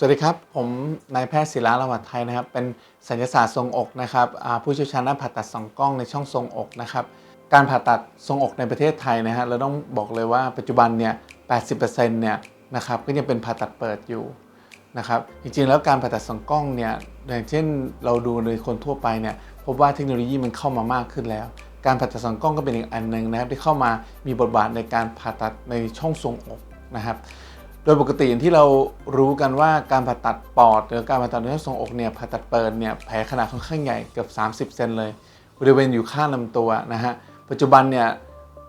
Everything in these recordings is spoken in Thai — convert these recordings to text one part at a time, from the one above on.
สวัสดีครับ ผมนายแพทย์ศิลาละวัฒไทยนะครับ เป็นศัลยศาสตร์ทรงอกนะครับผู้เชี่ยวชาญด้านผ่าตัดสองกล้องในช่องทรงอกนะครับ การผ่าตัดทรงอกในประเทศไทยนะฮะเราต้องบอกเลยว่าปัจจุบันเนี่ย 80%เนี่ยนะครับก็ยังเป็นผ่าตัดเปิดอยู่นะครับจริงๆแล้วการผ่าตัดสองกล้องเนี่ยอย่างเช่นเราดูในคนทั่วไปเนี่ยพบว่าเทคโนโลยีมันเข้ามามากขึ้นแล้ว การผ่าตัดสองกล้องก็เป็นอีกอันหนึ่งนะครับที่เข้ามามีบทบาทในการผ่าตัดในช่องทรงอกนะครับ ดยปกติอย่างที่เรารู้กันว่าการผ่าตัดปอดหรือการผ่าตัดในช่อทรงอกเนี่ยผ่าตัดเปิดเนี่ยแผลขนาดค่อนข้างใหญ่เกือบ 30 เซนเลยบริเวณอยู่ข้างลำตัวนะฮะปัจจุบันเนี่ย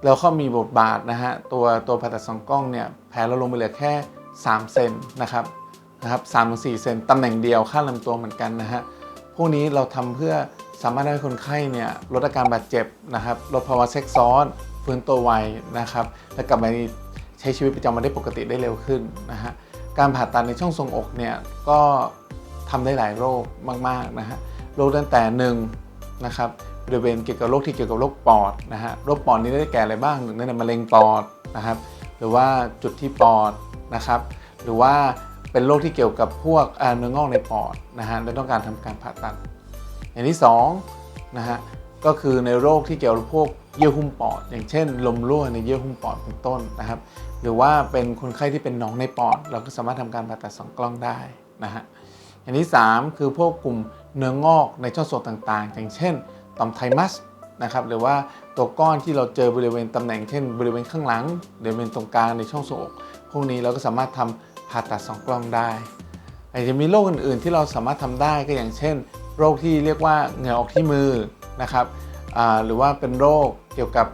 เราเข้ามีบทบาทนะฮะตัวตัวผ่าตัดสองกล้องเนี่ยแผลเราลงไปเหลือแค่ 3 เซนนะครับนะครับสามถึงสี่เซนตำแหน่งเดียวข้างลำตัวเหมือนกันนะฮะพวกนี้เราทำเพื่อสามารถให้คนไข้เนี่ยลดอาการบาดเจ็บนะครับลดภาวะแทรกซ้อนฟื้นตัวไวนะครับและกลับมา ใช้ชีวิตประจำวันได้ปกติได้เร็วขึ้นนะฮะการผ่าตัดในช่องทรงอกเนี่ยก็ทำได้หลายโรคมากๆนะฮะโรคตั้งแต่หนึ่งนะครับบริเวณเกี่ยวกับโรคที่เกี่ยวกับโรคปอดนะฮะโรคปอดนี้ได้แก่อะไรบ้างหนึ่งในมะเร็งปอดนะครับหรือว่าจุดที่ปอดนะครับหรือว่าเป็นโรคที่เกี่ยวกับพวกเอ่อเนื้องอกในปอดนะฮะและต้องการทำการผ่าตัด อย่างที่สองนะฮะ ก็คือในโรคที่เกี่ยวกับพวกเยื่อหุ้มปอด อย่างเช่น ลมรั่วในเยื่อหุ้มปอดเป็นต้นนะครับ หรือว่าเป็นคนไข้ที่เป็นหนองในปอด เราก็สามารถทำการผ่าตัดสองกล้องได้นะฮะอย่างที่ 3 คือพวกกลุ่มเนื้องอกในช่องโสตต่างๆ อย่างเช่นต่อมไทมัสนะครับหรือว่าตัวก้อนที่เราเจอบริเวณตำแหน่งเช่น บริเวณข้างหลังบริเวณตรงกลางในช่องโสอกพวกนี้เราก็สามารถทำผ่าตัดสองกล้องได้อาจจะมีโรคอื่นๆ ที่เราสามารถทำได้ก็อย่างเช่น โรคที่เรียกว่าเหงื่อออกที่มือ นะครับหรือว่าเป็นโรคเกี่ยวกับ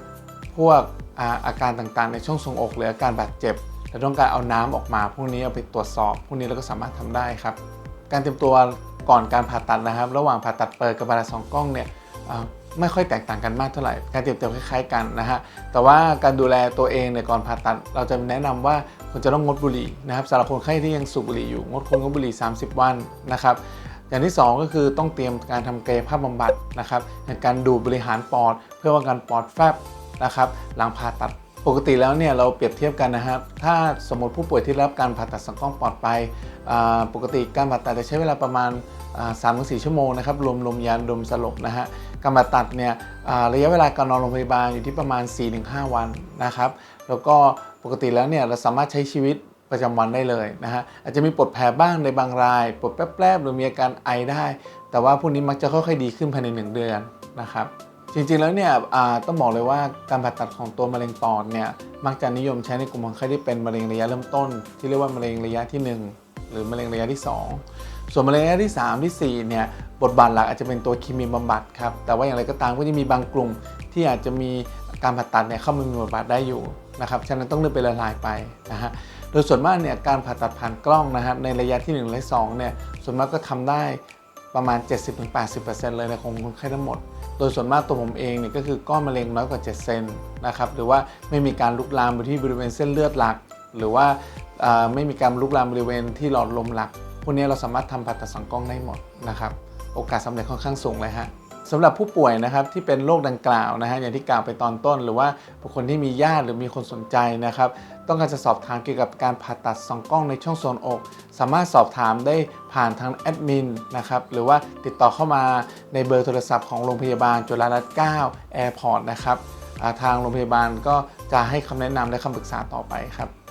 พวกอาอาการต่างๆ ในช่องทรงอกหรืออาการบาดเจ็บและต้องการเอาน้ำออกมาพวกนี้เอาไปตรวจสอบพวกนี้เราก็สามารถทำได้ครับ การเตรียมตัวก่อนการผ่าตัดนะครับ ระหว่างผ่าตัดเปิดกับผ่าดสองกล้องเนี่ยไม่ค่อยแตกต่างกันมากเท่าไหร่ การเตรียมตัวคล้ายๆกันนะฮะ แต่ว่าการดูแลตัวเองเนี่ยก่อนผ่าตัด เราจะแนะนำว่าควรจะต้องงดบุหรี่นะครับสำหรับคนไข้ที่ยังสูบบุหรี่อยู่งดคนงดบุหรี่ 30 วันนะครับ อย่างที่ 2 ก็คือต้องเตรียมการทำกายภาพบำบัดนะครับอย่างการดูดบริหารปอด เพื่อว่าการปอดแฟบนะครับหลังผ่าตัดปกติแล้วเนี่ยเราเปรียบเทียบกันนะครับ ถ้าสมมติผู้ป่วยที่รับการผ่าตัดสังกล้องปอดไป ปกติการผ่าตัดจะใช้เวลาประมาณสามถึงสชั่วโมงนะครับ รวมลมยานดมสลบนะฮะ การผ่าตัดเนี่ยระยะเวลาการนอนโรงพยาบาลอยู่ที่ประมาณ 4-5 วันนะครับ แล้วก็ปกติแล้วเนี่ยเราสามารถใช้ชีวิต ประจำวันได้เลยนะฮะอาจจะมีปวดแผลบ้างในบางรายปวดแป๊บๆหรือมีอาการไอได้ แต่ว่าพวกนี้มักจะค่อยๆดีขึ้นภายใน 1 เดือนนะครับจริงๆแล้วเนี่ยต้องบอกเลยว่าการผ่าตัดของตัวมะเร็งปอดเนี่ยมักจะนิยมใช้ในกลุ่มคนไข้ที่เป็นมะเร็งระยะเริ่มต้น ที่เรียกว่ามะเร็งระยะที่ 1 หรือมะเร็งระยะที่ 2 ส่วนมะเร็งระยะที่ 3 ที่ 4 เนี่ยบทบาทหลักอาจจะเป็นตัวเคมีบำบัดครับแต่ว่าอย่างไรก็ตามก็จะมีบางกลุ่มที่อาจจะมีการผ่าตัดเนี่ยเข้ามามีบทบาทได้อยู่นะครับฉะนั้นต้องเลือกไปละลายไปนะฮะ ดยส่วนมากเนี่ยการผ่าตัดผ่านกล้องนะครับในระยะที่ 1 และ2เนี่ยส่วนมากก็ทำได้ประมาณ 70-80%เลยในของคนไข้ทั้งหมด โดยส่วนมากตัวผมเองเนี่ยก็คือก้อนมะเร็งน้อยกว่า 7 เซนนะครับหรือว่าไม่มีการลุกลามไปที่บริเวณเส้นเลือดหลัก หรือว่าไม่มีการลุกลามบริเวณที่หลอดลมหลักพวกนี้เราสามารถทำผ่าตัดสังกล้องได้หมดนะครับโอกาสสำเร็จค่อนข้างสูงเลยฮะ สำหรับผู้ป่วยนะครับที่เป็นโรคดังกล่าวนะฮะอย่างที่กล่าวไปตอนต้น หรือว่าบุคคลที่มีญาติหรือมีคนสนใจนะครับ ต้องการจะสอบถามเกี่ยวกับการผ่าตัดสองกล้องในช่องโซนอก สามารถสอบถามได้ผ่านทางแอดมินนะครับหรือว่าติดต่อเข้ามาในเบอร์โทรศัพท์ของโรงพยาบาลจุฬารัตน์9แอร์พอร์ตนะครับทางโรงพยาบาลก็จะให้คำแนะนำและคำปรึกษาต่อไปครับ